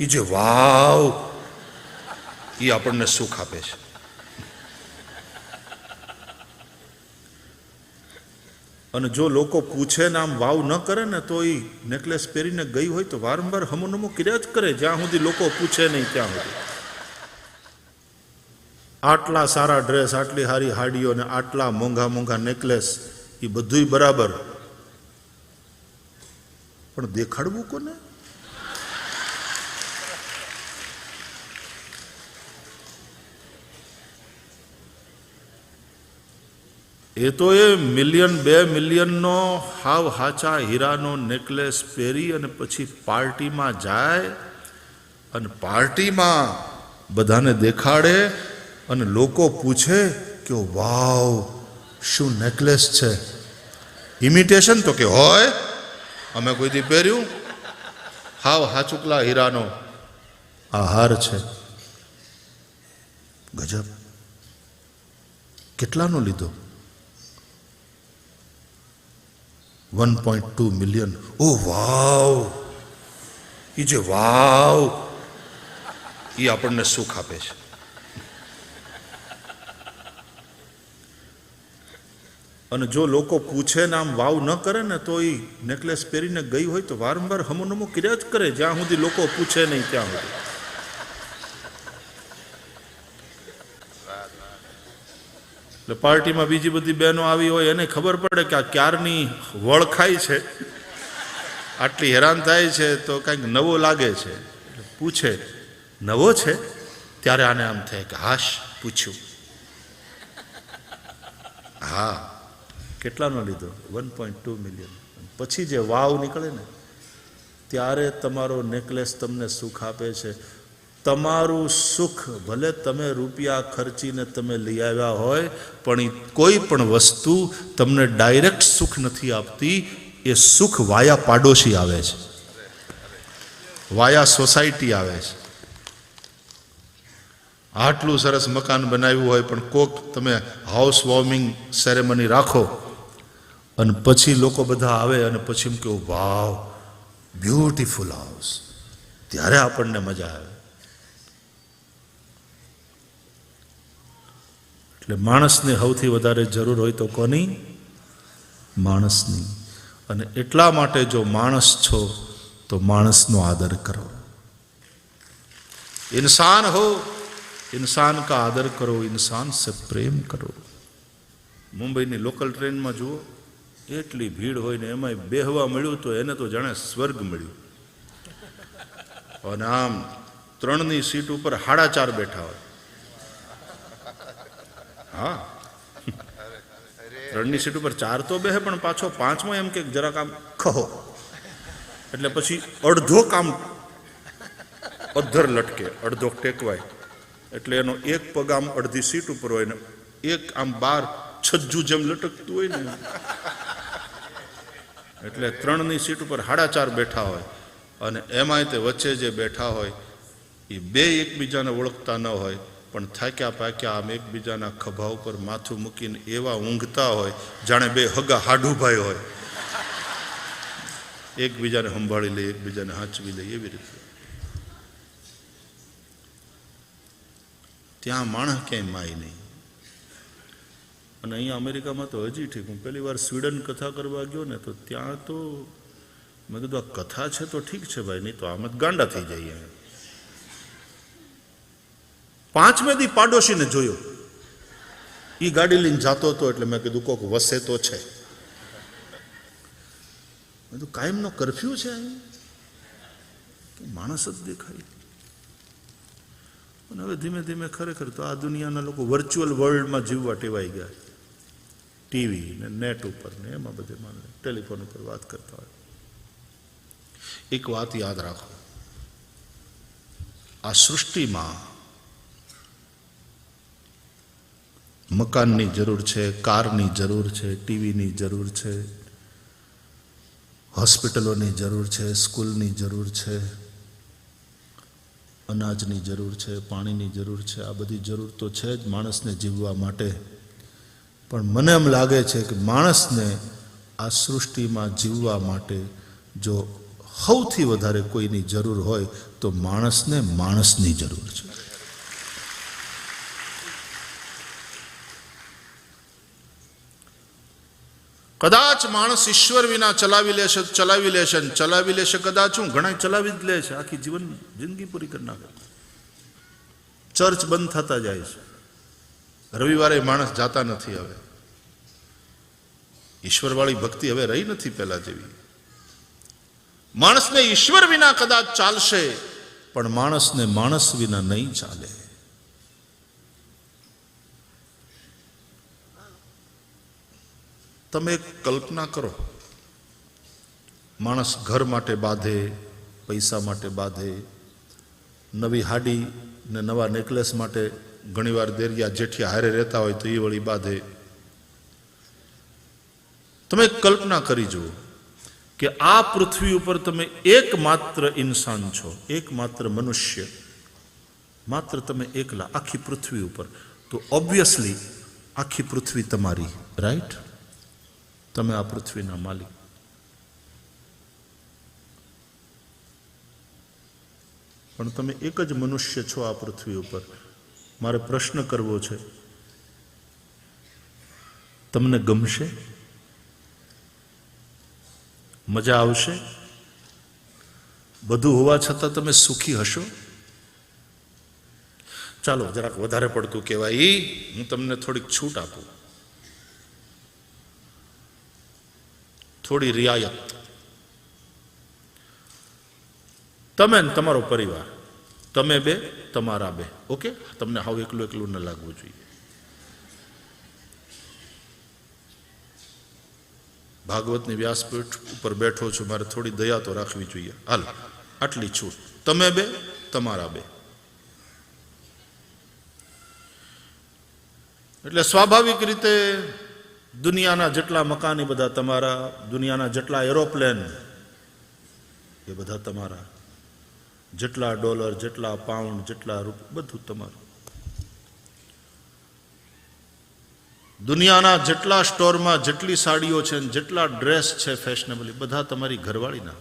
એ જે વાવ એ આપણને સુખ આપે છે. અને જો લોકો પૂછે ને આમ વાવ ન કરે ને તો એ નેકલેસ પહેરીને ગઈ હોય તો વારંવાર હમો નમો કર્યા જ કરે, જ્યાં સુધી લોકો પૂછે નહીં ત્યાં સુધી. આટલા સારા ડ્રેસ, આટલી સારી હાડીઓ ને આટલા મોંઘા મોંઘા નેકલેસ એ બધુંય બરાબર. પણ દેખાડવું કોને? એ તો એ મિલિયન, બે મિલિયનનો હાવ હાચા હીરાનો નેકલેસ પહેરી અને પછી પાર્ટીમાં જાય અને પાર્ટીમાં બધાને દેખાડે અને લોકો પૂછે કે વાવ, શું નેકલેસ છે? ઇમિટેશન તો કે હોય, અમે કોઈ દી પહેર્યું. હાવ હાચુકલા હીરાનો આ હાર છે. ગજબ. કેટલાનો લીધો? One point two million oh wow એ જે વાવ એ આપણને સુખ આપે છે. અને જો લોકો પૂછે ને આમ વાવ ન કરે ને તો એ નેકલેસ પહેરીને ગઈ હોય તો વારંવાર હમો નમો કર્યા જ કરે. જ્યાં સુધી લોકો પૂછે નહીં, ત્યાં સુધી. એટલે પાર્ટીમાં બીજી બધી બહેનો આવી હોય એને ખબર પડે કે આ ક્યારની વળખાય છે. આટલી હેરાન થાય છે તો કંઈક નવો લાગે છે. પૂછે, નવો છે? ત્યારે આને આમ થાય કે, હાશ, પૂછ્યું. હા, કેટલાનો લીધો? One point two million. પછી જે વાવ નીકળે ને, ત્યારે તમારો નેકલેસ તમને સુખ આપે છે. તમારું સુખ ભલે તમે રૂપિયા ખર્ચીને તમે લઈ આવ્યા હોય, પણ કોઈ પણ વસ્તુ તમને ડાયરેક્ટ સુખ નથી આપતી, એ સુખ વાયા પાડોશી આવે છે. વાયા સોસાયટી આવે છે. આટલું સરસ મકાન બનાવ્યું હોય, પણ કોક તમે હાઉસ વોર્મિંગ સેરેમની રાખો, અને પછી લોકો બધા આવે અને પછી એમ કેવું વાવ બ્યુટીફુલ હાઉસ ત્યારે આપણને મજા આવે. એટલે માણસની સૌથી વધારે જરૂર હોય તો કોની? માણસની. અને એટલા માટે જો માણસ છો, તો માણસનો આદર કરો. ઇન્સાન હો, ઇન્સાન કા આદર કરો, ઇન્સાન સે પ્રેમ કરો. મુંબઈની લોકલ ટ્રેનમાં જુઓ, એટલી ભીડ હોય ને એમાં બેહવા મળ્યું તો એને તો જાણે સ્વર્ગ મળ્યું. અને આમ ત્રણની સીટ ઉપર હાડા ચાર બેઠા હોય. હા. ત્રણની સીટ ઉપર ચાર તો બે પણ પાછો પાંચમો એમ કે જરાક આમ ખહો એટલે પછી અડધો કામ અધર લટકે, અડધો ટેકવાય. એટલે એનો એક પગ આમ અડધી સીટ ઉપર હોય ને, એક આમ બાર છજ્જુ જેમ લટકતું હોય ને. એટલે ત્રણની સીટ ઉપર સાડા ચાર બેઠા હોય અને એમાંય તે વચ્ચે જે બેઠા હોય એ બે એકબીજાને ઓળખતા ન હોય. પણ થાક્યા પાક્યા આમ એકબીજાના ખભા ઉપર માથું મૂકીને એવા ઊંઘતા હોય, જાણે બે હગા હાડુભાઈ હોય. એકબીજાને સંભાળી લે એકબીજાને હાંચવી લે એવી રીતે. ત્યાં માણસ ક્યાંય માય નહીં. અને અહીંયા અમેરિકામાં તો હજી ઠીક. હું પહેલી વાર સ્વીડન કથા કરવા ગયો ને, તો ત્યાં તો મેં કીધું, આ કથા છે તો ઠીક છે ભાઈ, નહીં તો આમ જ ગાંડા થઈ જઈએ પાંચમે દી પાડોશીને જોયો. એ ગાડી લઈને જાતો હતો એટલે મેં કીધું, કોક વસે તો છે. મેં કાયમનો કરફ્યુ છે માણસ જ દેખાય. અને હવે ધીમે ધીમે ખરેખર તો આ દુનિયાના લોકો વર્ચ્યુઅલ વર્લ્ડમાં જીવવા ટેવાઈ ગયા. ટીવી ને નેટ ઉપર ને એમાં બધે માને ટેલિફોન ઉપર વાત કરતા હોય. એક વાત યાદ રાખો. આ સૃષ્ટિમાં મકાનની જરૂર છે, કારની જરૂર છે, ટીવીની જરૂર છે, હોસ્પિટલોની જરૂર છે, સ્કૂલની જરૂર છે, અનાજની જરૂર છે, પાણીની જરૂર છે, આ બધી જરૂર તો છે જ માણસને જીવવા માટે. પણ મને એમ લાગે છે કે માણસને આ સૃષ્ટિમાં જીવવા માટે જો સૌથી વધારે કોઈની જરૂર હોય તો માણસને માણસની જરૂર છે. કદાચ માણસ ઈશ્વર વિના ચલાવી લેશે ચલાવી લેશે ચલાવી લેશે કદાચ હું ઘણા ચલાવી જ લે છે. આખી જીવન જિંદગી પૂરી કરી નાખે. ચર્ચ બંધ થતા જાય છે. રવિવારે માણસ જાતા નથી હવે. ઈશ્વરવાળી ભક્તિ હવે રહી નથી પહેલા જેવી. માણસને ઈશ્વર વિના કદાચ ચાલશે, પણ માણસને માણસ વિના નહીં ચાલે. તમે કલ્પના કરો. માણસ ઘર માટે બાંધે, પૈસા માટે બાંધે, નવી હાડી ને નવા નેકલેસ માટે ઘણીવાર દેરિયા જેઠિયા હારે રહેતા હોય તો એ વળી બાંધે. તમે કલ્પના કરી જુઓ કે આ પૃથ્વી ઉપર તમે એકમાત્ર ઇન્સાન છો, એકમાત્ર મનુષ્ય. માત્ર તમે એકલા, આખી પૃથ્વી ઉપર. તો ઓબ્વિયસલી આખી પૃથ્વી તમારી રાઈટ તમે આ પૃથ્વીના માલિક. પણ તમે એક જ મનુષ્ય છો આ પૃથ્વી ઉપર. મારે પ્રશ્ન કરવો છે. તમને ગમશે? મજા આવશે? બધું હોવા છતાં તમે સુખી હશો? ચાલો, જરાક વધારે પડતું કહેવાય. હું તમને થોડીક છૂટ આપું. થોડી રિયાયત તમે ને તમારો પરિવાર તમે બે તમારા બે ઓકે તમને હાવ એકલું એકલું ન લાગવું જોઈએ ભાગવતની વ્યાસપીઠ ઉપર બેઠો છું મારે થોડી દયા તો રાખવી જોઈએ હાલ આટલી છૂટ તમે બે તમારા બે એટલે સ્વાભાવિક રીતે દુનિયાના જેટલા મકાન, એ બધા તમારા. દુનિયાના જેટલા એરોપ્લેન, એ બધા તમારા. જેટલા ડોલર, જેટલા પાઉન્ડ, જેટલા રૂપ, બધું તમારું. દુનિયાના જેટલા સ્ટોરમાં જેટલી સાડીઓ છે ને જેટલા ડ્રેસ છે ફેશનેબલી, બધા તમારી ઘરવાળીના.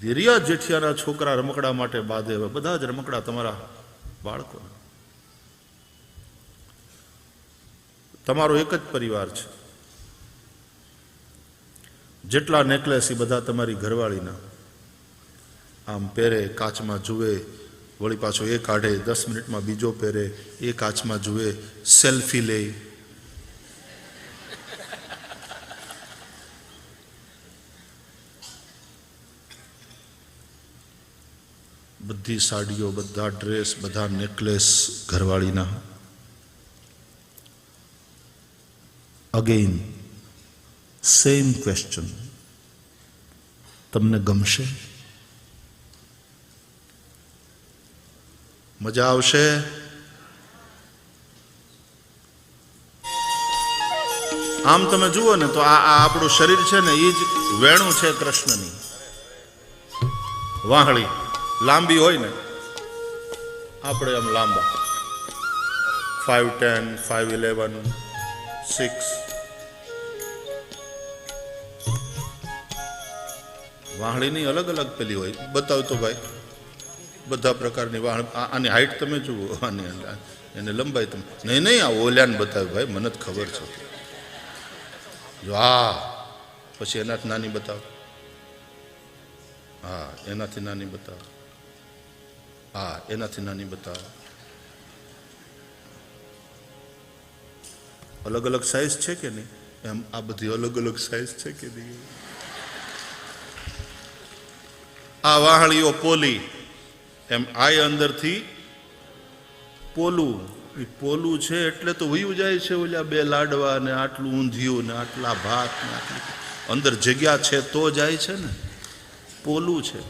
ધીરિયા જેઠિયાના છોકરા રમકડા માટે બાંધે બધા જ રમકડા તમારા બાળકોના. તમારો એક જ પરિવાર છે. જેટલા નેકલેસ એ બધા તમારી ઘરવાળીના. આમ પહેરે કાચમાં જુએ, વળી પાછો એ કાઢે, દસ મિનિટમાં બીજો પહેરે, એ કાચમાં જુએ, સેલ્ફી લે. બધી સાડીઓ, બધા ડ્રેસ, બધા નેકલેસ ઘરવાળીના. અગેઇન સેમ ક્વેશ્ચન તમને ગમશે? મજા આવશે? આમ તમે જુઓ ને તો આ આ આપણું શરીર છે ને એ જ વેણું છે કૃષ્ણની. વાહળી. લાંબી હોય ને. આપણે આમ લાંબા. Five ten five eleven six વાહળીની અલગ અલગ પેલી હોય. બતાવતો ભાઈ. બધા પ્રકારની વાહણ. આની હાઈટ તમે જુઓ. આની એને લંબાઈ તમે નહીં નહીં, આ ઓલ્યાને બતાવ્યું ભાઈ. મને જ ખબર છે. જો આ. પછી એનાથી નાની બતાવો. હા, એનાથી નાની બતાવો. હા, એનાથી નાની બતાવો. અલગ અલગ સાઇઝ છે કે નહીં? એમ આ બધી અલગ અલગ સાઇઝ છે કે નહીં? આ વાહળીઓ પોલી. એમ આય અંદરથી પોલું. એ પોલું છે એટલે તો વયું જાય છે ઓલા બે લાડવા ને આટલું ઊંધિયું ને આટલા ભાત ને આટલી. અંદર જગ્યા છે તો જાય છે ને. પોલું છે.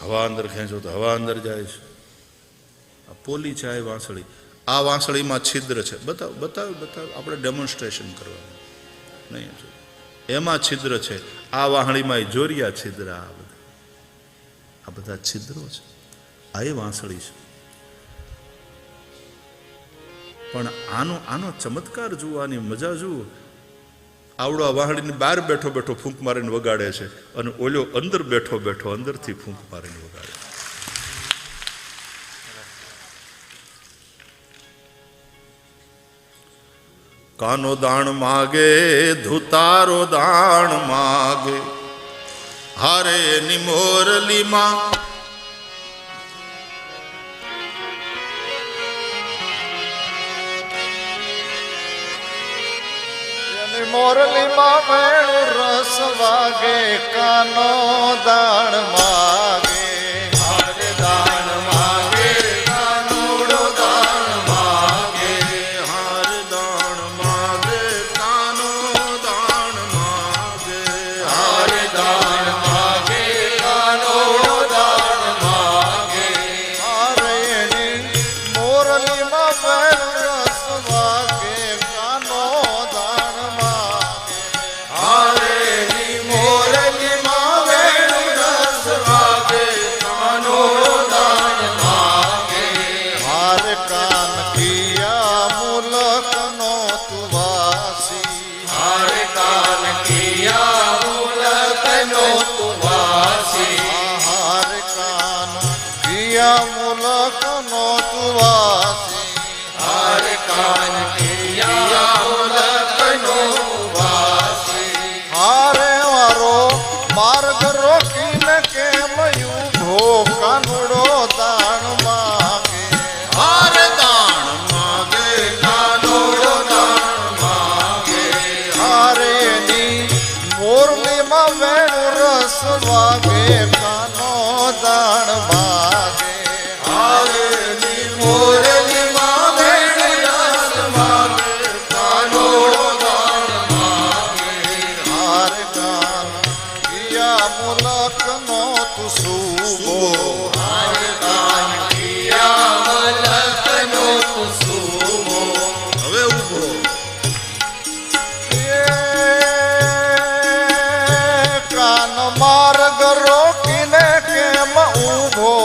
હવા અંદર ખેંચો તો હવા અંદર જાય છે. આ પોલી છે, આ વાંસળી. આ વાંસળીમાં છિદ્ર છે. બતાવ બતાવ બતાવ. આપણે ડેમોન્સ્ટ્રેશન કરવાનું નહીં એમાં છિદ્ર છે. આ વાહણીમાં જોરિયા છિદ્ર આ બધા. આ બધા છિદ્રો છે. આ એ વાંસળી છે. પણ આનો આનો ચમત્કાર જોવાની મજા જુઓ. આવડો આ વાહણીની બહાર બેઠો બેઠો ફૂંક મારીને વગાડે છે અને ઓલ્યો અંદર બેઠો બેઠો અંદરથી ફૂંક મારીને વગાડે છે. કાનો દાણ માગે, ધુતારો દાણ માગે. હારે એની મોરલીમાં મોરલીમાં મેળું રસ વાગે, કાનો દાણ માગે. દુનિયા મુલક નો તુવાસી હર કાય um voo.